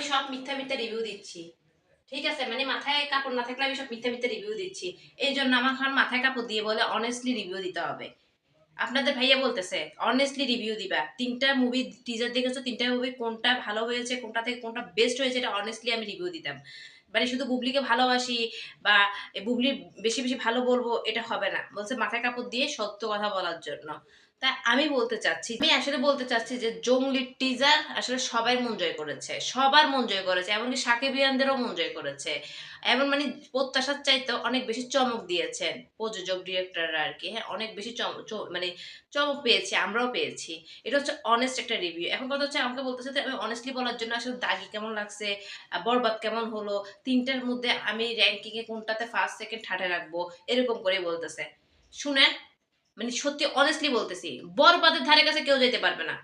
আমি সব মিথ্যা মিথ্যা রিভিউ দিচ্ছি। ঠিক আছে? মানে মাথায় কাপড় না থাকলে আমি সব মিথ্যা মিথ্যা রিভিউ দিচ্ছি। এই জন্য আমার এখন মাথায় কাপড় দিয়ে বলে অনেস্টলি রিভিউ দিতে হবে। আপনাদের ভাইয়া বলতেছে অনেস্টলি রিভিউ দিবা। তিনটা মুভি টিজার দেখেছ? তিনটা মুভি কোনটা ভালো হয়েছে, কোনটা থেকে কোনটা বেস্ট হয়েছে, এটা অনেস্টলি আমি রিভিউ দিতাম। মানে শুধু বুবলিকে ভালোবাসি বা বুবলির বেশি বেশি ভালো বলব, এটা হবে না। বলছে, মাথায় কাপড় দিয়ে সত্য কথা বলার জন্য। তা আমি বলতে চাচ্ছি, আমি আসলে বলতে চাচ্ছি যে জঙ্গলির টিজার আসলে সবাই মন জয় করেছে, সবার মন জয় করেছে, এমনকি সাকিব ইয়ানদেরও মন জয় করেছে। এমন মানে প্রত্যাশার চাইতে অনেক বেশি চমক দিয়েছেন প্রযোজক ডিরেক্টররা আর কি। হ্যাঁ অনেক বেশি চমক মানে চমক পেয়েছি, আমরাও পেয়েছি। এটা হচ্ছে অনেস্ট একটা রিভিউ এখন কথা হচ্ছে আমাকে বলতেছে আমি অনেস্টলি বলার জন্য আসলে দাগি কেমন লাগছে বরবাদ কেমন হলো, তিনটার মধ্যে আমি র্যাঙ্কিংয়ে কোনটাতে ফার্স্ট সেকেন্ড থার্ডে রাখব, এরকম করে বলতেছে। শুনেন মানে সত্যি অনেস্টলি বলতেছি, বরবাদের ধারে কাছে কেউ যেতে পারবে না।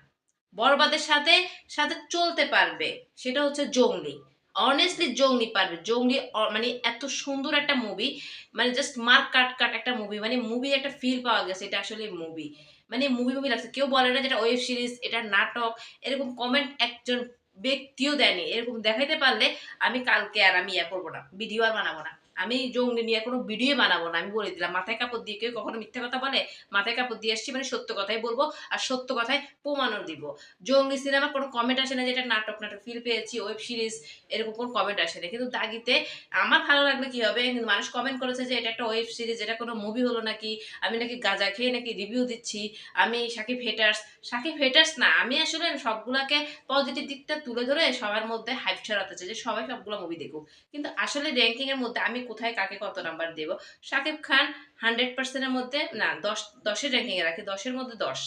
বরবাদের সাথে সাথে চলতে পারবে, সেটা হচ্ছে জঙ্গলি। অনেস্টলি জঙ্গলি পারবে। জঙ্গলি মানে এত সুন্দর একটা মুভি মানে জাস্ট মার্ক কাট কাট একটা মুভি মানে মুভি একটা ফিল পাওয়া গেছে, এটা আসলে মুভি মানে মুভি মুভি লাগছে। কেউ বলে না যেটা ওয়েব সিরিজ এটা নাটক, এরকম কমেন্ট একজন ব্যক্তিও দেয়নি। এরকম দেখাইতে পারলে আমি কালকে আর আমি ইয়া করব না ভিডিও আর বানাবো না। আমি জঙ্গলি নিয়ে কোনো ভিডিও বানাবো না, আমি বলে দিলাম, মাথায় কাপড় দিয়ে কেউ কখনো মিথ্যা কথা বলে, মাথায় কাপড় দিয়ে আসছি মানে সত্য কথাই বলব আর সত্য কথাই প্রমাণও দিব। জঙ্গলি সিনেমা কোনো কমেন্ট আসে না যেটা নাটক নাটক ফিল পেয়েছি ওয়েব সিরিজ এরকম কোনো কমেন্ট আসে না। কিন্তু দাগিতে আমার ভালো লাগলে কি হবে? কিন্তু মানুষ কমেন্ট করেছে যে এটা একটা ওয়েব সিরিজ এটা কোনো মুভি হলো নাকি? আমি নাকি গাঁজা খেয়ে নাকি রিভিউ দিচ্ছি? আমি সাকিব হেটার্স সাকিব হেটার্স না, আমি আসলে সবগুলাকে পজিটিভ দিকটা তুলে ধরে সবার মধ্যে হাইপ ছড়াতে চাই যে সবাই সবগুলো মুভি দেখুক। কিন্তু আসলে র্যাঙ্কিং এর মধ্যে আমি কোথায়, কাকে কত নাম্বার দেব? সাকিব খান হান্ড্রেড পার্সেন্টের মধ্যে, না, দশ, দশের র্যাঙ্কিংয়ে রাখি, দশের মধ্যে দশ।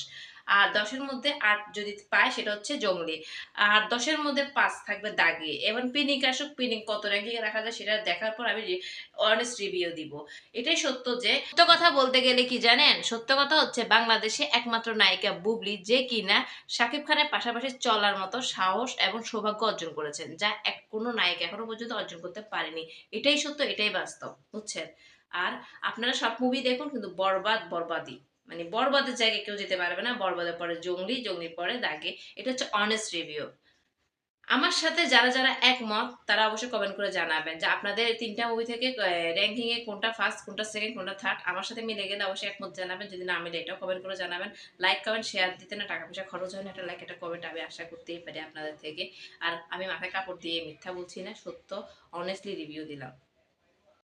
আর দশের মধ্যে আট যদি পায় সেটা হচ্ছে জঙ্গলি। আর দশের মধ্যে পাঁচ থাকবে দাগি। এবং পিনিক আসুক, পিনিক কত র্যাঙ্কিং রাখা যায় সেটা দেখার পর আমি অনেস্ট রিভিউ দিব। এটাই সত্য যে, সত্য কথা বলতে গেলে কি জানেন? সত্য কথা হচ্ছে বাংলাদেশে একমাত্র নায়িকা বুবলি যে কিনা শাকিব খানের পাশাপাশি চলার মতো সাহস এবং সৌভাগ্য অর্জন করেছেন, যা এক কোনো নায়িকা এখনও পর্যন্ত অর্জন করতে পারেনি। এটাই সত্য, এটাই বাস্তব, বুঝছেন? আর আপনারা সব মুভি দেখুন, কিন্তু বরবাদ, বরবাদি। মানে বরবাদের জায়গায় কেউ যেতে পারবে না, বরবাদের পরে জঙ্গলি, জঙ্গলির পরে দাগে। এটা হচ্ছে অনেস্ট রিভিউ আমার সাথে যারা যারা একমত, তারা অবশ্যই কমেন্ট করে জানাবেন যে আপনাদের তিনটা মুভি থেকে র্যাঙ্কিং এ কোনটা ফার্স্ট কোনটা সেকেন্ড কোনটা থার্ড আমার সাথে মিলে গেলে অবশ্যই একমত জানাবেন। যদি না মিলে, এটাও কমেন্ট করে জানাবেন। লাইক কমেন্ট শেয়ার দিতে না টাকা পয়সা খরচ হয় না, একটা লাইক একটা কমেন্ট আমি আশা করতেই পারি আপনাদের থেকে। আর আমি মাথায় কাপড় দিয়ে মিথ্যা বলছি না, সত্য অনেস্টলি রিভিউ দিলাম।